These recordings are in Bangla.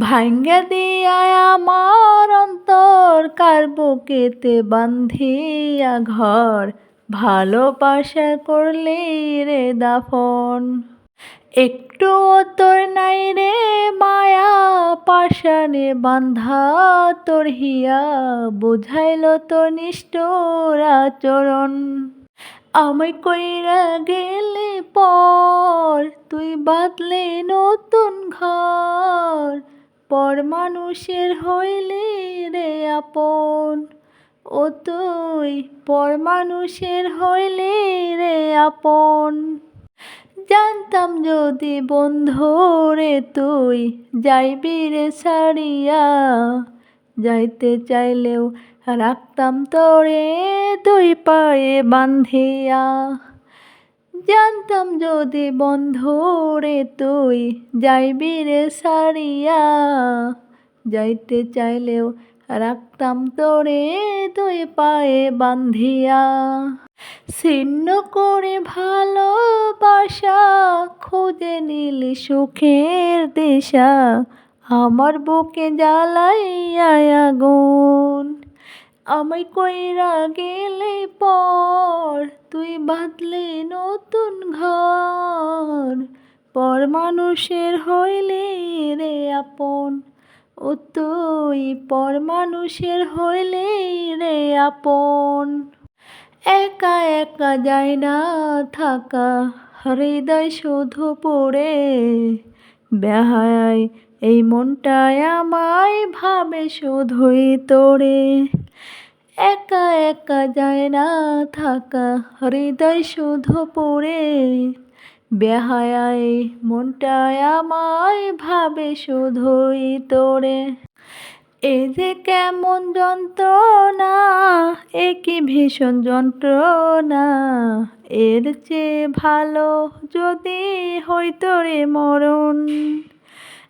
ভাঙ্গা দিয়া আমার অন্তর কার বুকেতে বান্ধিয়া ঘর, ভালোবাসা করলে রে দাফন। একটু তোর নাই রে মায়া পাশানে বান্ধা তোর হিয়া, বুঝাইল তো নিষ্ঠুর আচরণ। আমায় কইরা গেলে পর, তুই বাদলে নতুন ঘর। পর মানুষের হইলি রে আপন। ও তুই, পর মানুষের হইলি রে আপন। জানতাম যদি বন্ধু রে তুই, যাইবি রে সারিয়া যাইতে চাইলেও রাখতাম তোরে দুই পায়ে বান্ধিয়া জানতাম যদি বন্ধু রে তুই যাইবি রে সারিয়া। যাইতে চাইলেও রাখতাম তোরে তুই পায়ে বান্ধিয়া ছিন্ন করে ভালোবাসা খুঁজে নিলি সুখের দিশা। আমার বুকে জ্বালাইয়া আগুন। আমায় কইরা গেলে পর তুই বাঁধলে নতুন ঘর। পর মানুষের হইলি রে আপন। ও তুই পর মানুষের হইলি রে আপন। একা একা যায় না থাকা, হৃদয় শুধু পড়ে। বেহায় এই মনটায় আমায় ভাবে শুধুই তোরে। একা একা যায় না থাকা, হৃদয় শুধু পড়ে। বেহায় মনটায় আমায় ভাবে শুধুই তোরে। এ যে কেমন যন্ত্রণা, এ কি ভীষণ যন্ত্রণা। এর চেয়ে ভালো যদি হইতো রে মরণ।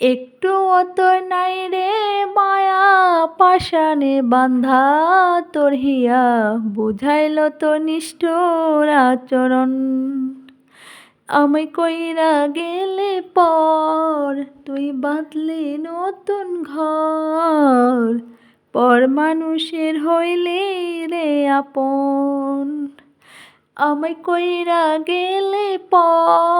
একটু তোর নাই রে মায়া পাশানে বান্ধা তোর হিয়া। বুঝাইল তো নিষ্ঠুর আচরণ। আমি কইরা গেলে পর, তুই বাঁধলি নতুন ঘর। পর মানুষের হইলে রে আপন। আমায় কইরা গেলে পর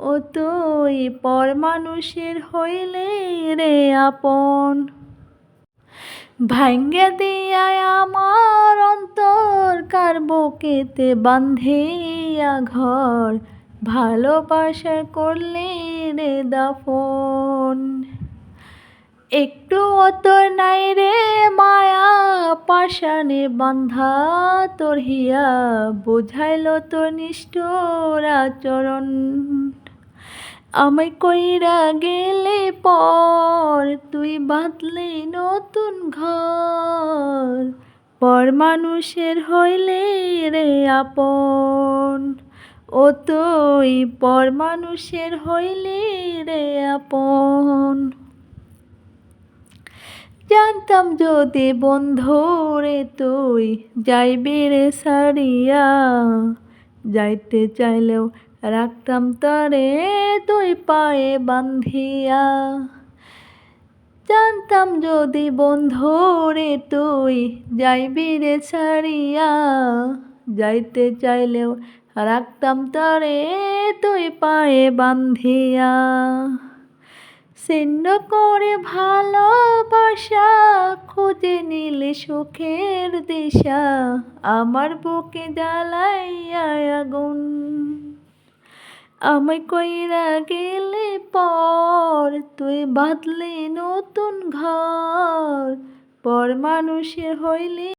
ও তুই পর মানুষের হইলে রে আপন। ভাঙ্গে দিয়া আমার অন্তর কার বুকেতে বান্ধিয়া ঘর, ভালোবাসা করলে রে দাফন। একটু অত নাই রে মায়া পাশানে বান্ধা তোর হিয়া, বুঝাইল তোর নিষ্ঠুর আচরণ। আমায় কইরা গেলে পর, তুই বাঁধলে নতুন ঘর। পর মানুষের হইলে রে আপন। ও তুই, পর মানুষের হইলে রে আপন। জানতাম যদি বন্ধু রে তুই, যাইবি রে সারিয়া। যাইতে চাইলেও রাখতাম তারে তুই পায়ে বান্ধিয়া। জানতাম যদি বন্ধু রে তুই যাইবি রে ছাড়িয়া, যাইতে চাইলেও রাখতাম তারে তুই পায়ে বান্ধিয়া। ছিন্ন করে ভালোবাসা খুঁজে নিলে সুখের দিশা, আমার বুকে জ্বালাইয়া আমায় কইরা গেলে পর তুই বাঁধলে নতুন ঘর। পর মানুষে হইলি